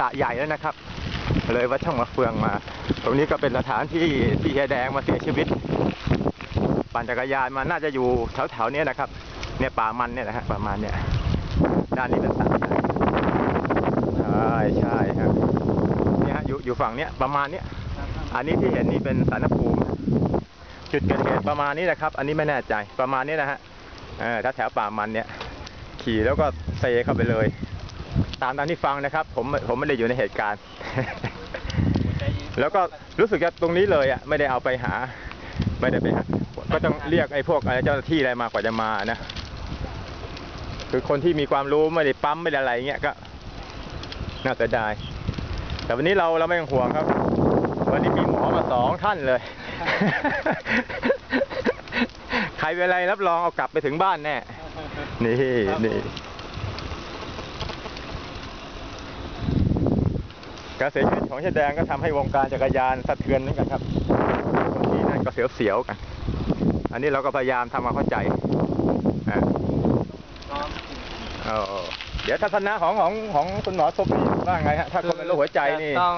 สระใหญ่แล้วนะครับ เลยวัดช่องมะเฟืองมา ตรงนี้ก็เป็นสถานที่ที่เฮียแดงมาเสียชีวิต ปั่นจักรยานมาน่าจะอยู่แถวๆนี้นะครับ เนี่ยป่ามันเนี่ยนะฮะประมาณเนี่ยด้านนี้เป็นสระใหญ่ใช่ใช่ครับเนี่ยฮะอยู่อยู่ฝั่งเนี้ยประมาณเนี้ยอันนี้ที่เห็นนี่เป็นสารภูมิ จุดเกิดเหตุประมาณนี้นะครับ อันนี้ไม่แน่ใจประมาณนี้นะฮะถ้าแถวป่ามันเนี่ย ขี่แล้วก็เซเข้าไปเลย ตามตามที่ฟังนะครับ ผมผมไม่ได้อยู่ในเหตุการณ์ แล้วก็รู้สึกจะตรงนี้เลยอะไม่ได้เอาไปหา ไม่ได้ไปหาก็ต้องเรียกไอ้พวกอะไรเจ้าหน้าที่อะไรมากว่าจะมานะคือคนที่มีความรู้ไม่ได้ปั๊มไม่ได้อะไรเงี้ยก็น่าเสียดายแต่วันนี้เราเราไม่ต้องห่วงครับ วันนี้มีหมอมาสองท่านเลย ใครเป็นอะไรรับรองเอากลับไปถึงบ้านแน่ นี่นี่ การเสียชีวิตของเชดแดงก็ทำให้วงการจักรยานสะเทือนเหมือนกันครับคนที่นั่นก็เสียวๆกัน อันนี้เราก็พยายามทำความเข้าใจอ่าเดี๋ยวทัศนะของของของคุณหมอสุปนี่ว่าไงฮะถ้าคนเป็นโรคหัวใจนี่ต้อง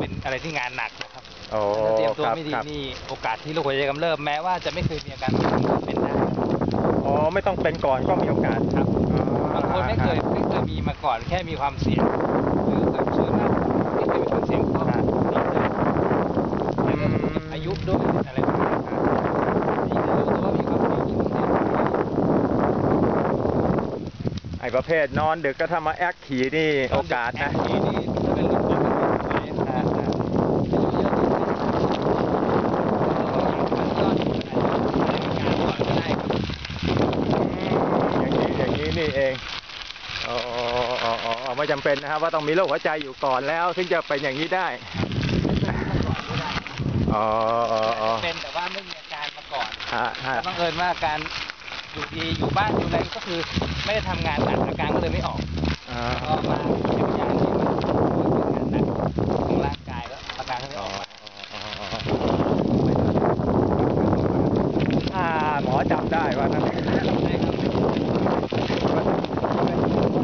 เป็นอะไรที่งานหนักนะครับถ้าเตรียมตัวไม่ดีนี่โอกาสที่โรคหัวใจกำเริบแม้ว่าจะไม่เคยมีอาการเป็น อ๋อไม่ต้องเป็นก่อนก็มีโอกาสครับอ๋อบางคนไม่เคยไม่เคยมีมาก่อนแค่มีความเสี่ยงหรือแบบส่วนมากไม่เคยมีความเสี่ยงเพราะนี่คืออืมอายุด้วยอะไรแบบนี้นี่คือรู้ตัวว่ามีความเสี่ยงที่ต้องเสี่ยงไอ้ประเภทนอนดึกก็ถ้ามาแอคขี่นี่โอกาสนะทีนี่ถ้าเป็นรุ่นคนเป็นคนไหนนะอายุเยอะนิดนึงบางอย่างมันก็อาจจะไม่มีงานก่อนก็ได้ครับ อย่างนี้อย่าง นี้นี่เองอ๋ออ๋ออ๋ออ๋อไม่จำเป็นนะครับว่าต้องมีโรคหัวใจอยู่ก่อนแล้ว ถึงจะเป็นอย่างนี้ได้อ๋ออ๋ออ๋อเป็นแต่ว่าไม่มีอาการมาก่อนฮะฮะแต่บังเอิญว่าการอยู่ดีอยู่บ้านอยู่อะไรก็คือไม่ได้ทำงานหนักอาการก็เลยไม่ออกอ่าก็มาเป็นอย่างที่มันเป็นงานหนักของร่างกายแล้วอาการก็ไม่อ๋อออกอ๋ออ๋ออ่าหมอจำได้ว่านั่น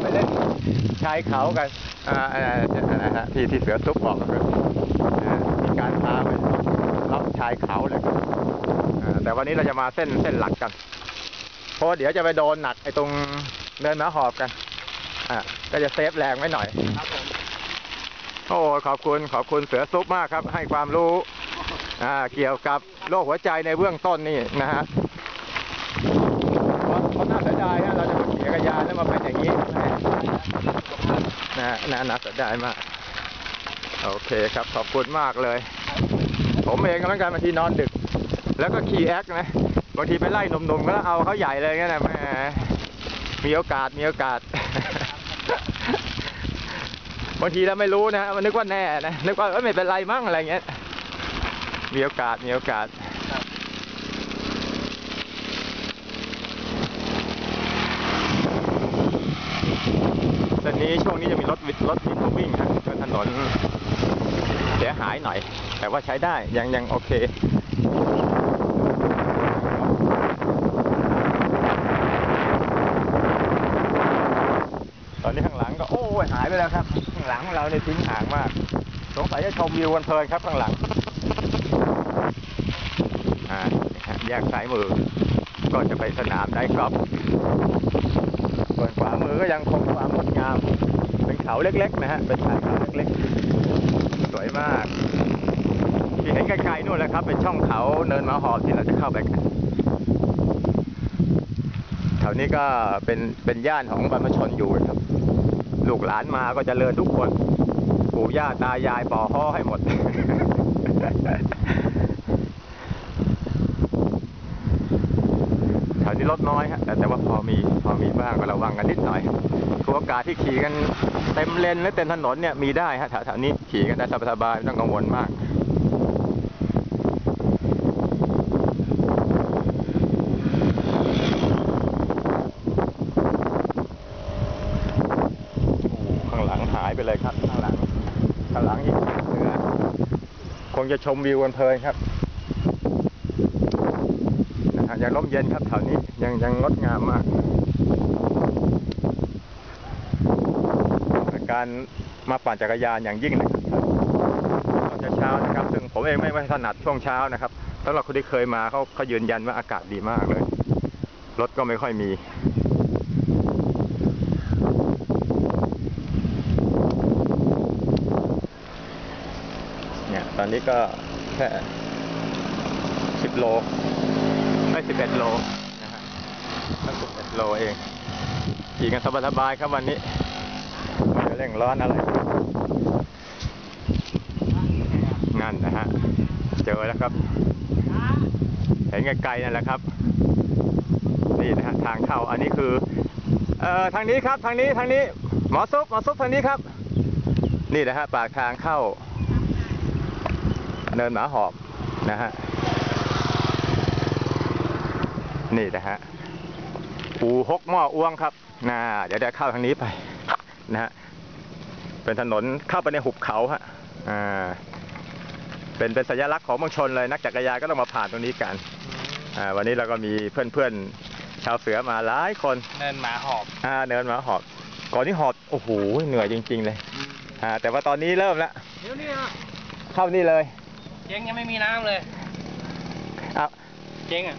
ไปเล่น ชายเขากันอ่าอะไรนะฮะที่ที่เสือซุปบอกก็คืออ่ามีการพาไปรับชายเขาเลยอ่าแต่วันนี้เราจะมาเส้นเส้นหลักกัน เพราะว่าเดี๋ยวจะไปโดนหนักไอ้ตรงเนินม้าหอบกันอ่าก็จะเซฟแรงไว้หน่อยครับผมโอ้ขอบคุณขอบคุณเสือซุปมากครับ ให้ความรู้อ่าเกี่ยวกับโรคหัวใจในเบื้องต้นนี่นะฮะเพราะเพราะน่าเสียดายฮะเราจะมาขี่จักรยานแล้วมาเป็นอย่างนี้แหม่ นะฮะน่าน่าสดายมาก โอเคครับขอบคุณมากเลย ผมเองก็เหมือนกันบางทีนอนดึก แล้วก็ขี่แอคนะบางทีไปไล่หนุ่มๆก็เอาเขาใหญ่เลยงั้นนะแหมมีโอกาสมีโอกาส บางทีเราไม่รู้นะมันนึกว่าแน่นะนึกว่าเอ้ยไม่เป็นไรมั้งอะไรเงี้ยมีโอกาสมีโอกาส ตอ นนี้ช่วงนี้จะมีรถวิรถวินวิ่งครับบนถนนเสียหายหน่อย แต่ว่าใช้ได้ยังยังโอเคตอนนี้ข้างหลังก็โอ้ยหายไปแล้วครับ ข้างหลังของเราเนี่ยทิ้งห่างมาก สงสัยจะชมวิวกันเพลินครับข้างหลังอ่าแยกซ้ายมือ ก็จะไปสนามได้กอล์ฟส่วนขวามื อก็ยังคงความงดงาม เป็นเขาเล็ก ๆ นะฮะ เป็นชายเขาเล็กๆ สวยมาก ที่เห็นไกลๆนู่นแหละครับ เป็นช่องเขาเนินมาหอบที่เราจะเข้าไปกันแถวนี้ก็เป็นเป็นย่านของบรรพชนอยู่ครับ ลูกหลานมาก็จะเลิญทุกคน ปู่ย่าตายายป่อฮ้อให้หมด แถวนี้ รถน้อยฮะแต่แต่ว่าพอมีพอมีบ้างก็ระวังกันนิดหน่อยคือโอกาสที่ขี่กันเต็มเลนและเต็มถนนเนี่ยมีได้ฮะแถวแถวนี้ขี่กันได้สบายๆไม่ต้องกังวลมากข้างหลังหายไปเลยครับข้างหลังข้างหลังอีกเสือคงจะชมวิวกันเพลินครับนะฮะยังร่มเย็นครับแถวนี้ ยังยังงดงามมาก การมาปั่นจักรยานอย่างยิ่งนะครับตอนเช้าๆนะครับ ซึ่งผมเองไม่ไม่ถนัดช่วงเช้านะครับสำหรับคนที่เคยมาเขาเขายืนยันว่าอากาศดีมากเลย รถก็ไม่ค่อยมีเนี่ยตอนนี้ก็แค่สิบโลไม่สิบเอ็ดโล ตั้งสิบเอ็ดโลเองขี่กันสบายๆครับวันนี้ไม่เร่งร้อนอะไร นั่นนะฮะ เจอแล้วครับ เห็นไกลๆนั่นแหละครับ นี่นะฮะทางเข้า อันนี้คือ เอ่อ ทางนี้ครับ ทางนี้ ทางนี้ หมอซุปหมอซุปทางนี้ครับ นี่นะฮะปากทางเข้า เนินหมาหอบนะฮะ นี่นะฮะ ปูฮกหม้ออ้วงครับน่าเดี๋ยวเดี๋ยวเข้าทางนี้ไปนะฮะเป็นถนนเข้าไปในหุบเขาฮะอ่าเป็นเป็นสัญลักษณ์ของเมืองชนเลยนักจักรยานก็ต้องมาผ่านตรงนี้กันอ่าวันนี้เราก็มีเพื่อนๆชาวเสือมาหลายคนเนินหมาหอบอ่าเนินหมาหอบ ก่อนที่หอบโอ้โหเหนื่อยจริง ๆ เลยอ่าแต่ว่าตอนนี้เริ่มแล้วเดี๋ยวนี้อะเข้านี่เลย เจ๊งยังไม่มีน้ำเลยอะเจ๊งอะ